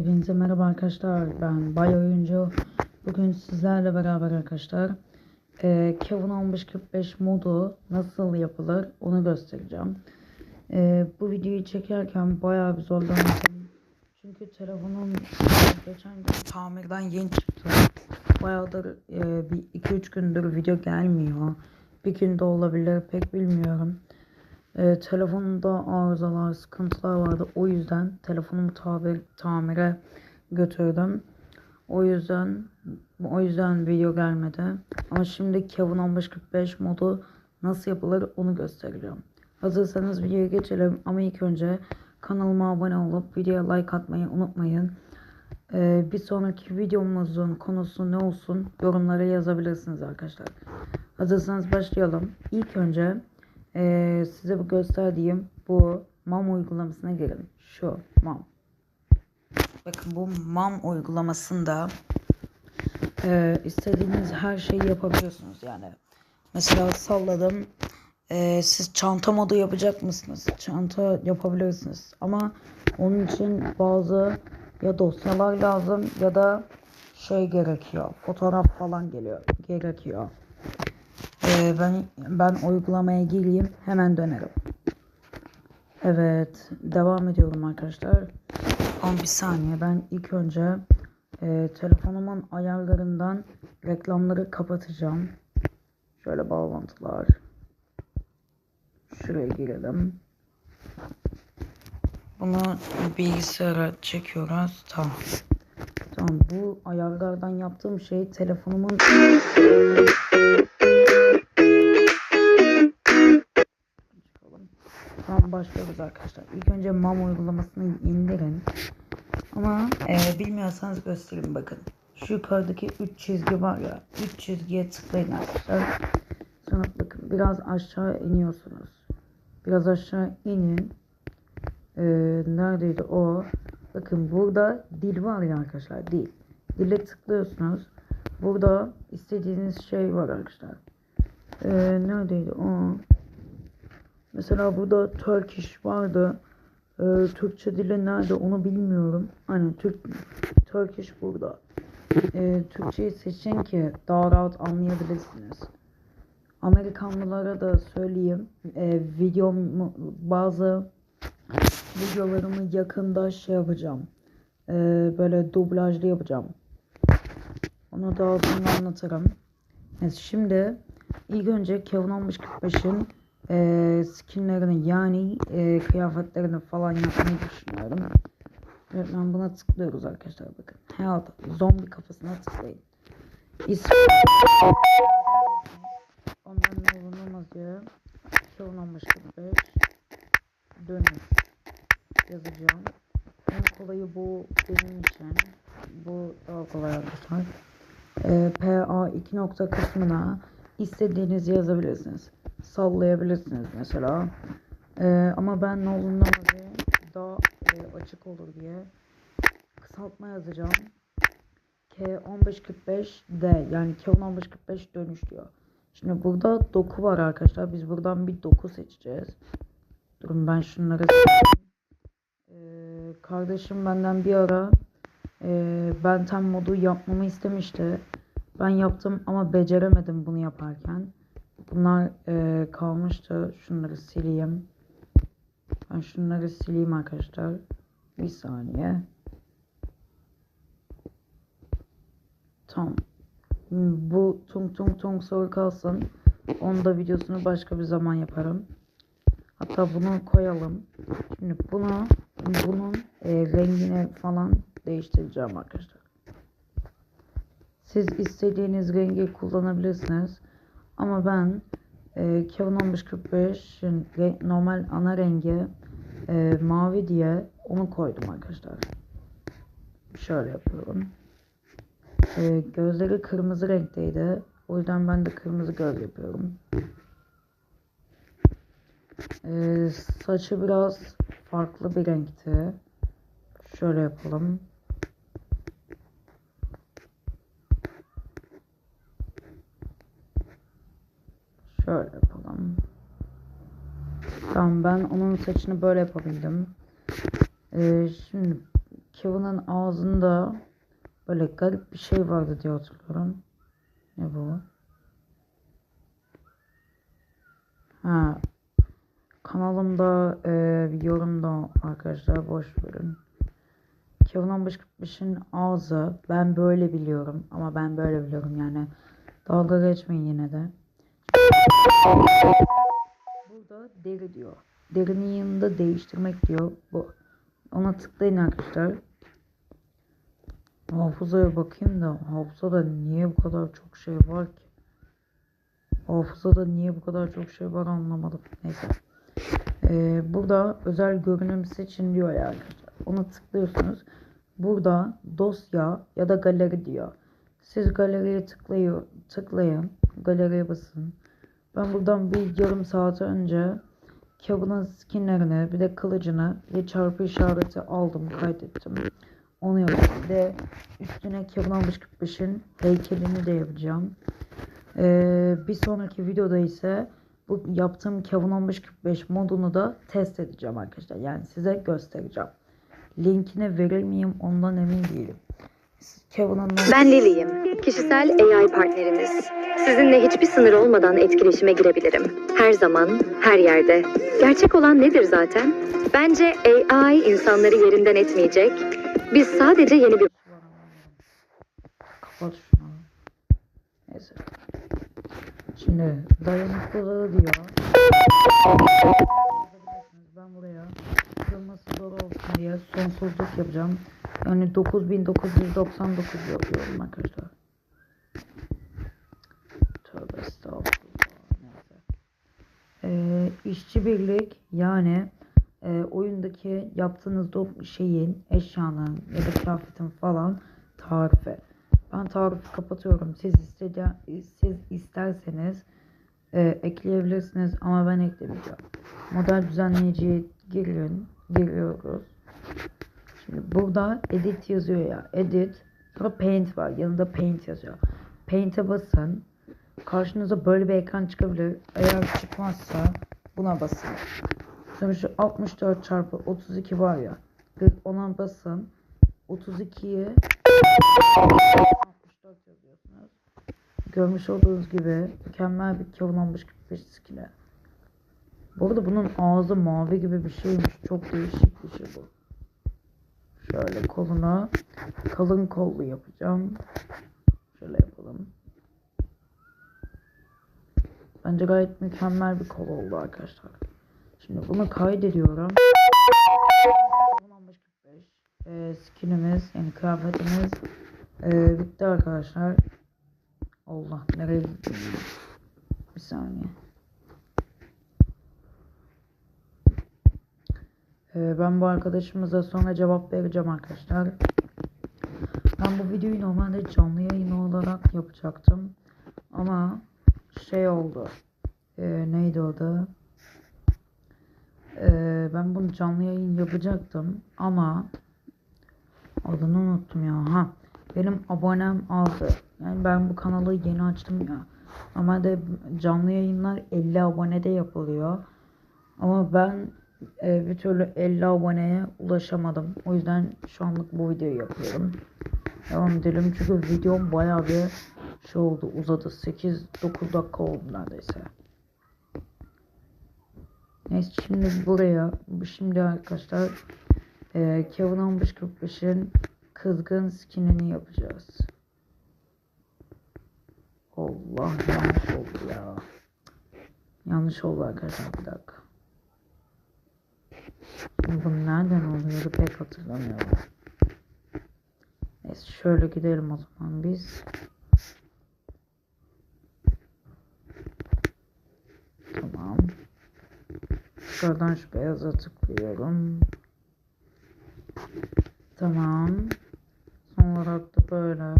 Hepinize merhaba arkadaşlar. Ben Bay Oyuncu. Bugün sizlerle beraber arkadaşlar e, Kevin 1545 modu nasıl yapılır onu göstereceğim. E, bu videoyu çekerken bayağı bir zorlandım. Çünkü telefonum geçen gün tamirden yeni çıktı. Bayağıdır e, bir 2-3 gündür video gelmiyor. Bir günde olabilir pek bilmiyorum. E, telefonumda arızalar, sıkıntılar vardı. O yüzden telefonumu tabir, tamire götürdüm. O yüzden o yüzden video gelmedi. Ama şimdi Kevin 1545 modu nasıl yapılır onu göstereceğim. Hazırsanız videoya geçelim ama ilk önce kanalıma abone olup videoya like atmayı unutmayın. Ee, bir sonraki videomuzun konusu ne olsun yorumlara yazabilirsiniz arkadaşlar. Hazırsanız başlayalım. İlk önce ee, size bu gösterdiğim bu MAM uygulamasına girin. Şu MAM. Bakın bu MAM uygulamasında e, istediğiniz her şeyi yapabiliyorsunuz yani. Mesela salladım. e, siz çanta modu yapacak mısınız? Çanta yapabilirsiniz. Ama onun için bazı ya dosyalar lazım ya da şey gerekiyor. Fotoğraf falan geliyor gerekiyor. Ee, ben ben uygulamaya gireyim hemen dönerim. Evet devam ediyorum arkadaşlar. Ama bir saniye ben ilk önce e, telefonumun ayarlarından reklamları kapatacağım. Şöyle bağlantılar. Şuraya girelim. Bunu bilgisayara çekiyoruz. Tamam. Tamam bu ayarlardan yaptığım şey telefonumun başlıyoruz arkadaşlar. İlk önce MAM uygulamasını indirin. Ama e, bilmiyorsanız göstereyim bakın. Şu yukarıdaki 3 çizgi var ya. 3 çizgiye tıklayın arkadaşlar. Sonra bakın biraz aşağı iniyorsunuz. Biraz aşağı inin. E, neredeydi o? Bakın burada dil var ya arkadaşlar dil. Dile tıklıyorsunuz. Burada istediğiniz şey var arkadaşlar. E, neredeydi o? Mesela burada Turkish vardı. Ee, Türkçe dili nerede onu bilmiyorum. Hani Türk Turkish burada. Ee, Türkçeyi seçin ki daha rahat anlayabilirsiniz. Amerikanlılara da söyleyeyim. Ee, videomu bazı videolarımı yakında şey yapacağım. Ee, böyle dublajlı yapacağım. Onu daha sonra anlatırım. Evet, şimdi ilk önce Kevin 1545'in e, skinlerini yani e, kıyafetlerini falan yapmayı düşünüyorum. Evet, ben buna tıklıyoruz arkadaşlar bakın. Health zombi kafasına tıklayın. Ondan ne bulunmaz ya. Kevin 1545 dönüş yazacağım. En kolayı bu benim için. Bu daha kolay arkadaşlar. E, PA 2 nokta kısmına istediğinizi yazabilirsiniz. Sallayabilirsiniz mesela. E, ama ben Nolan Namazi daha e, açık olur diye kısaltma yazacağım. K1545D yani K1545 dönüş diyor. Şimdi burada doku var arkadaşlar. Biz buradan bir doku seçeceğiz. Durun ben şunları ee, kardeşim benden bir ara e, Benten modu yapmamı istemişti. Ben yaptım ama beceremedim bunu yaparken. Bunlar e, kalmıştı. Şunları sileyim. Ben şunları sileyim arkadaşlar. Bir saniye. Tamam. Bu tung tung tung soru kalsın. Onu da videosunu başka bir zaman yaparım. Hatta bunu koyalım. Şimdi bunu bunun e, rengini falan değiştireceğim arkadaşlar. Siz istediğiniz rengi kullanabilirsiniz. Ama ben e, Kevin 1545'in normal ana rengi e, mavi diye onu koydum arkadaşlar. Şöyle yapıyorum. E, gözleri kırmızı renkteydi. O yüzden ben de kırmızı göz yapıyorum. E, saçı biraz farklı bir renkti. Şöyle yapalım. Şöyle yapalım. Tamam ben onun saçını böyle yapabildim. Ee, şimdi Kevin'in ağzında böyle garip bir şey vardı diye hatırlıyorum. Ne bu? Ha. Kanalımda e, bir yorumda arkadaşlar boş verin. Kevin 1545'in ağzı ben böyle biliyorum ama ben böyle biliyorum yani. Dalga geçmeyin yine de. Burada deri diyor. Derinin yanında değiştirmek diyor. Bu. Ona tıklayın arkadaşlar. Hafızaya bakayım da hafızada niye bu kadar çok şey var ki? Hafızada niye bu kadar çok şey var anlamadım. Neyse. Ee, burada özel görünüm seçin diyor ya arkadaşlar. Ona tıklıyorsunuz. Burada dosya ya da galeri diyor. Siz galeriye tıklayın, tıklayın. Galeriye basın. Ben buradan bir yarım saat önce Kevin'ın skinlerini bir de kılıcını ve çarpı işareti aldım kaydettim. Onu yapacağım. Bir de üstüne Kevin 1545'in heykelini de yapacağım. Ee, bir sonraki videoda ise bu yaptığım Kevin 1545 modunu da test edeceğim arkadaşlar. Yani size göstereceğim. Linkini verir miyim ondan emin değilim. Kevin'ın Ben Lily'yim. Kişisel AI partneriniz. Sizinle hiçbir sınır olmadan etkileşime girebilirim. Her zaman, her yerde. Gerçek olan nedir zaten? Bence AI insanları yerinden etmeyecek. Biz sadece yeni bir Kapat şunu. Neyse. Şimdi dayanıklılığı diyor. Ben buraya kırılması zor olsun diye sonsuzluk yapacağım. Yani 9999 yapıyorum arkadaşlar. Tövbe estağfurullah. Neyse. Ee, işçi birlik yani e, oyundaki yaptığınız şeyin, eşyanın ya da kıyafetin falan tarifi. Ben tarifi kapatıyorum. Siz istedi siz isterseniz e, ekleyebilirsiniz ama ben eklemeyeceğim. Model düzenleyiciye girin, giriyoruz. Şimdi burada edit yazıyor ya. Edit. Sonra paint var. Yanında paint yazıyor. Paint'e basın. Karşınıza böyle bir ekran çıkabilir. Eğer çıkmazsa buna basın. Sonra şu 64 çarpı 32 var ya. Bir Ona basın. 32'yi 64 yazıyorsunuz. Görmüş olduğunuz gibi mükemmel bir Kevin 1545 skine. Bu arada bunun ağzı mavi gibi bir şeymiş. Çok değişik bir şey bu. Şöyle koluna kalın kollu yapacağım. Şöyle yapalım. Bence gayet mükemmel bir kol oldu arkadaşlar. Şimdi bunu kaydediyorum. 1545 e, skinimiz yani kıyafetimiz e, bitti arkadaşlar. Allah nereye? Bir saniye. E, ben bu arkadaşımıza sonra cevap vereceğim arkadaşlar. Ben bu videoyu normalde canlı yayın olarak yapacaktım. Ama şey oldu. E, neydi o da? Ee, ben bunu canlı yayın yapacaktım ama adını unuttum ya. Ha, benim abonem azdı. Yani ben bu kanalı yeni açtım ya. Normalde canlı yayınlar 50 abonede yapılıyor. Ama ben e, bir türlü 50 aboneye ulaşamadım. O yüzden şu anlık bu videoyu yapıyorum. Devam edelim çünkü videom bayağı bir şey oldu uzadı. 8-9 dakika oldu neredeyse. Neyse şimdi buraya şimdi arkadaşlar e, Kevin 1545'in kızgın skinini yapacağız. Allah yanlış oldu ya. Yanlış oldu arkadaşlar bir dakika. Şimdi nereden oluyordu pek hatırlamıyorum. Neyse şöyle gidelim o zaman biz. Tamam. Şuradan şu beyaza tıklıyorum. Tamam. Son olarak da böyle.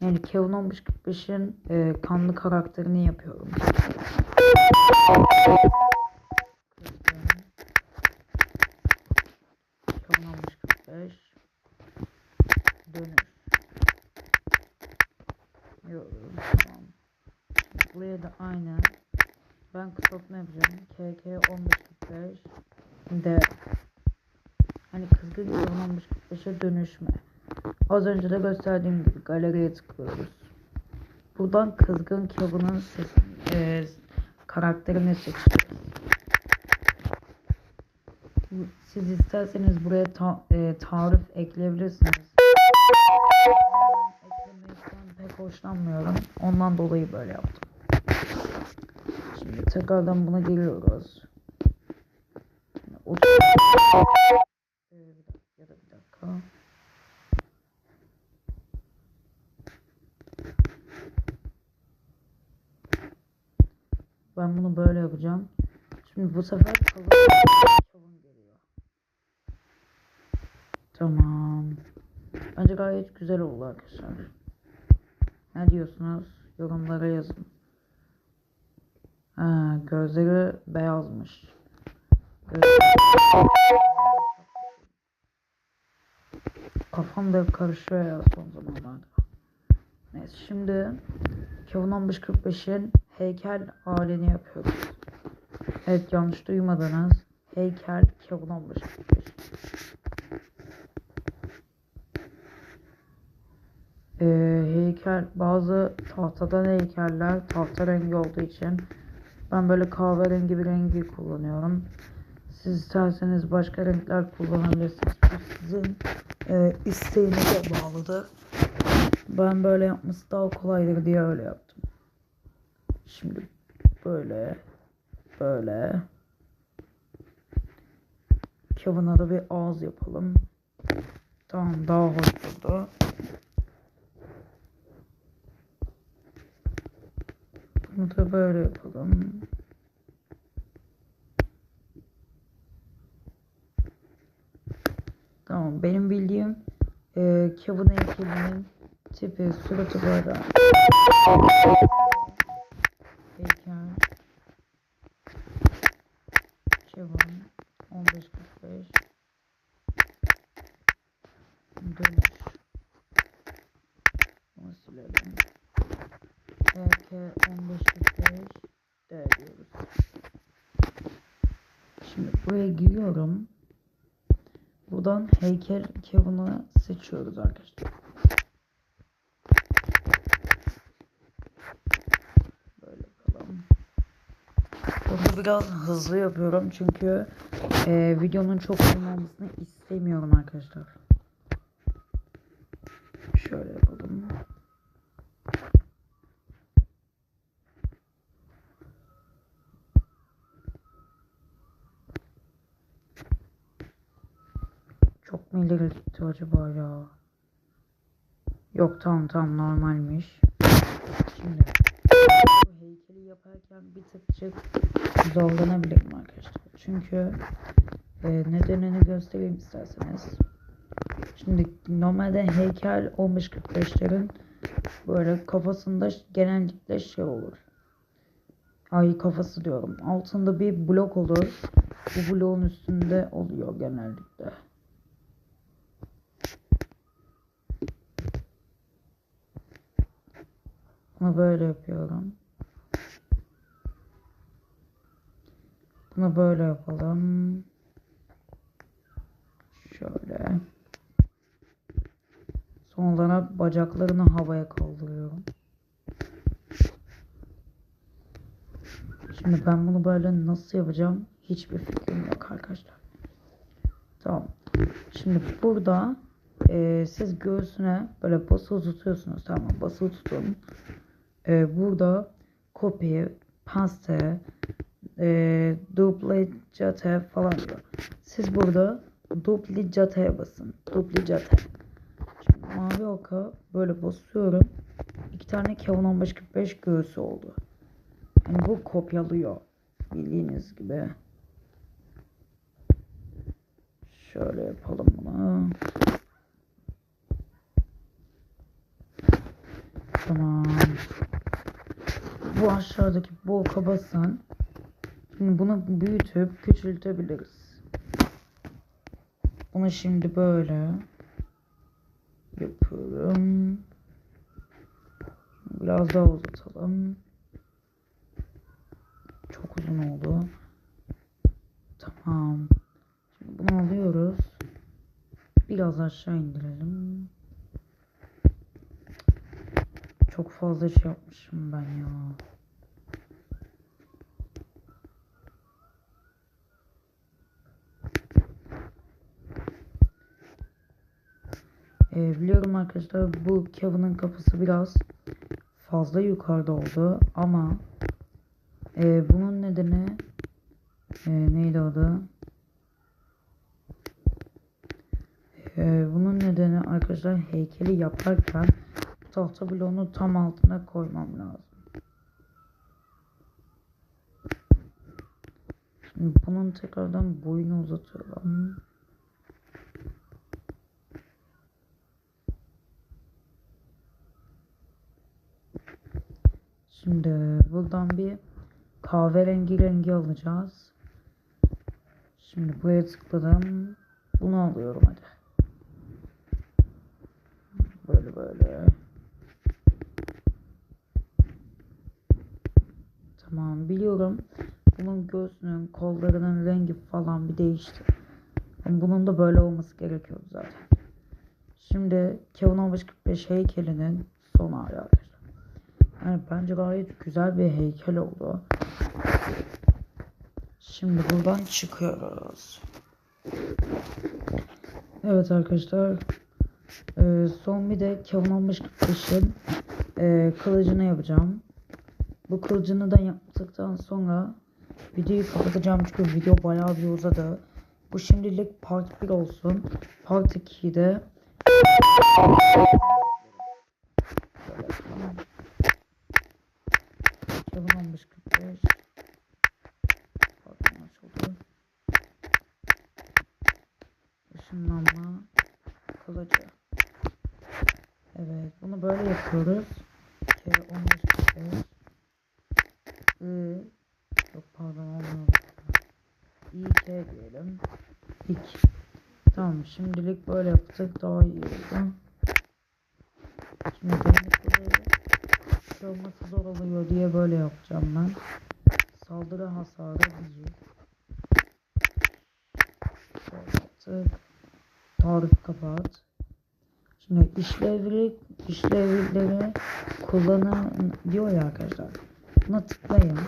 Yani Kevin 1545'in e, kanlı karakterini yapıyorum. Kevin 1545 Dönüş. Yok, tamam. Buraya da aynı. Ben kısaltma yapacağım. KK 15 1545 de hani kavun 1545'e dönüşme. Az önce de gösterdiğim gibi galeriye tıklıyoruz. Buradan kızgın kavunun ses, e, karakterini seçiyoruz. Siz isterseniz buraya ta- e, tarif ekleyebilirsiniz. Eklemekten pek hoşlanmıyorum. Ondan dolayı böyle yaptım. Şimdi tekrardan buna geliyoruz. Şimdi o- Ee, bir dakika, ya da bir dakika. Ben bunu böyle yapacağım. Şimdi bu sefer kavun geliyor. Tamam. Bence gayet güzel oldu arkadaşlar. Ne diyorsunuz? Yorumlara yazın. Ha, gözleri beyazmış. Göz- Kafam da karışıyor ya son zamanlarda. Neyse şimdi Kevin 1545'in heykel halini yapıyoruz. Evet yanlış duymadınız. Heykel Kevin 1545. Ee, heykel bazı tahtadan heykeller tahta rengi olduğu için ben böyle kahverengi bir rengi kullanıyorum. Siz isterseniz başka renkler kullanabilirsiniz. Bu sizin e, isteğinize bağlıdır. Ben böyle yapması daha kolaydır diye öyle yaptım. Şimdi böyle böyle Kevin'a da bir ağız yapalım. Tamam daha hoş oldu. Bunu da böyle yapalım. Tamam benim bildiğim e, Kevin heykelinin tipi suratı böyle. Heykel. Kevin 1545 Dönüş. Bunu silelim. EK 1545 D diyoruz. Şimdi buraya giriyorum. Buradan heykel Kevin'ı seçiyoruz arkadaşlar. Böyle yapalım. Biraz hızlı yapıyorum çünkü e, videonun çok uzun olmasını istemiyorum arkadaşlar. Şöyle yapalım. Çok mu ileri gitti acaba ya? Yok tamam tamam normalmiş. Şimdi yaparken bir tıkçık zorlanabilirim arkadaşlar. Çünkü e, nedenini göstereyim isterseniz. Şimdi normalde heykel 15-45'lerin böyle kafasında genellikle şey olur. Ay kafası diyorum. Altında bir blok olur. Bu bloğun üstünde oluyor genellikle. Bunu böyle yapıyorum. Bunu böyle yapalım. Şöyle. Son olarak bacaklarını havaya kaldırıyorum. Şimdi ben bunu böyle nasıl yapacağım hiçbir fikrim yok arkadaşlar. Tamam. Şimdi burada e, siz göğsüne böyle basılı tutuyorsunuz. Tamam basılı tutun. E, burada copy, paste, e, duplicate falan diyor. Siz burada duplicate'ye basın. Duplicate. Şimdi mavi oka böyle basıyorum. İki tane Kevin 1545 göğsü oldu. Yani bu kopyalıyor. Bildiğiniz gibi. Şöyle yapalım bunu. Tamam. Bu aşağıdaki bu oka basın. Bunu büyütüp küçültebiliriz. Bunu şimdi böyle yapıyorum. Biraz daha uzatalım. Çok uzun oldu. Tamam. Şimdi bunu alıyoruz. Biraz aşağı indirelim. Çok fazla şey yapmışım ben ya. Ee, biliyorum arkadaşlar bu Kevin'in kafası biraz fazla yukarıda oldu ama e, bunun nedeni e, neydi adı? E, bunun nedeni arkadaşlar heykeli yaparken tahta bloğunu tam altına koymam lazım. Şimdi bunun tekrardan boyunu uzatıyorum. Şimdi buradan bir kahverengi rengi alacağız. Şimdi buraya tıkladım. Bunu alıyorum hadi. Böyle böyle. Tamam biliyorum. Bunun göğsünün, kollarının rengi falan bir değişti. Bunun da böyle olması gerekiyordu zaten. Şimdi Kevin 1545 heykelinin son hali. Yani bence gayet güzel bir heykel oldu. Şimdi buradan çıkıyoruz. Evet arkadaşlar. Ee, son bir de Kevin 1545'in e, kılıcını yapacağım. Bu kılıcını da yaptıktan sonra videoyu kapatacağım çünkü video bayağı bir uzadı. Bu şimdilik part 1 olsun. Part 2'de Kevin 1545 Pardon açıldı. Işınlanma kılıcı. Evet bunu böyle yapıyoruz. Kevin 1545 I Yok pardon olmuyor. İK diyelim. İk. Tamam şimdilik böyle yaptık daha iyi oldu. Şimdi demir kılığı olması zor oluyor diye böyle yapacağım ben. Saldırı hasarı bir. Şöyle yaptık. Tarif kapat. Şimdi işlevli işlevleri kullanın diyor ya arkadaşlar. Buna tıklayın.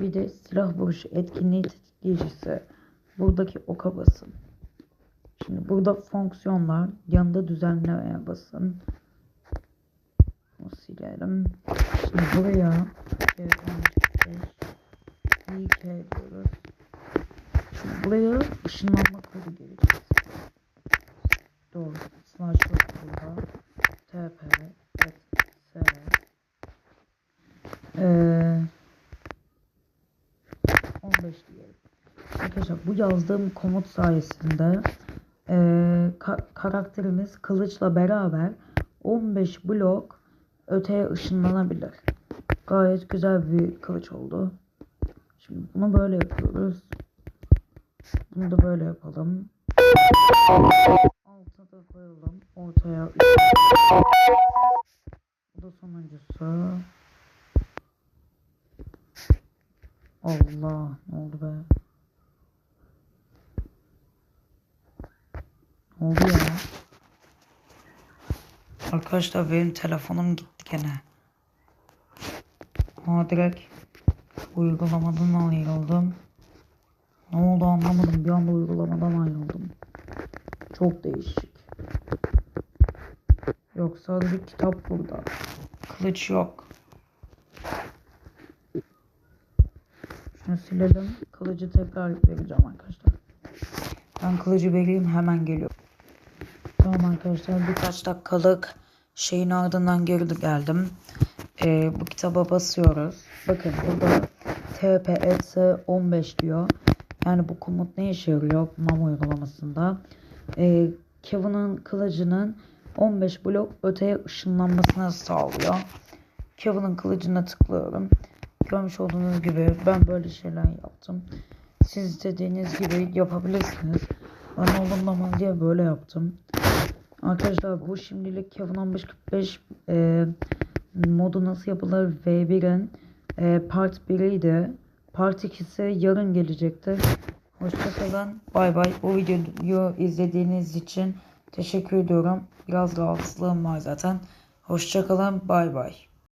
Bir de silah vuruşu etkinliği tetikleyicisi. Buradaki oka basın. Şimdi burada fonksiyonlar yanında düzenlemeye basın. Bunu silelim. Şimdi buraya evet, 15, İK diyoruz. Şimdi buraya ışınlanma kodu gelecek. Doğru. Slash burada. TP ee, 15 diyelim. Arkadaşlar bu yazdığım komut sayesinde ee, ka- karakterimiz kılıçla beraber 15 blok öteye ışınlanabilir. Gayet güzel bir kılıç oldu. Şimdi bunu böyle yapıyoruz. Bunu da böyle yapalım. Altına da koyalım. Ortaya. Bu da sonuncusu. Allah ne oldu be? Ne oldu ya? Arkadaşlar benim telefonum gitti gene. Ha direkt uygulamadan ayrıldım. Ne oldu anlamadım. Bir anda uygulamadan ayrıldım. Çok değişik. Yok sadece kitap burada. Kılıç yok. Şunu silelim. Kılıcı tekrar vereceğim arkadaşlar. Ben kılıcı vereyim hemen geliyorum. Tamam arkadaşlar birkaç dakikalık şeyin ardından geri geldim. Ee, bu kitaba basıyoruz. Bakın burada tpets 15 diyor. Yani bu komut ne işe yarıyor MAM uygulamasında? Ee, Kevin'in kılıcının 15 blok öteye ışınlanmasını sağlıyor. Kevin'in kılıcına tıklıyorum. Görmüş olduğunuz gibi ben böyle şeyler yaptım. Siz istediğiniz gibi yapabilirsiniz. Ben olumlama diye böyle yaptım. Arkadaşlar bu şimdilik Kevin 1545 e, modu nasıl yapılır V1'in e, part 1'iydi. Part 2'si yarın gelecektir. Hoşçakalın. Bay bay. Bu videoyu izlediğiniz için Teşekkür ediyorum. Biraz rahatsızlığım var zaten. Hoşçakalın. Bay bay.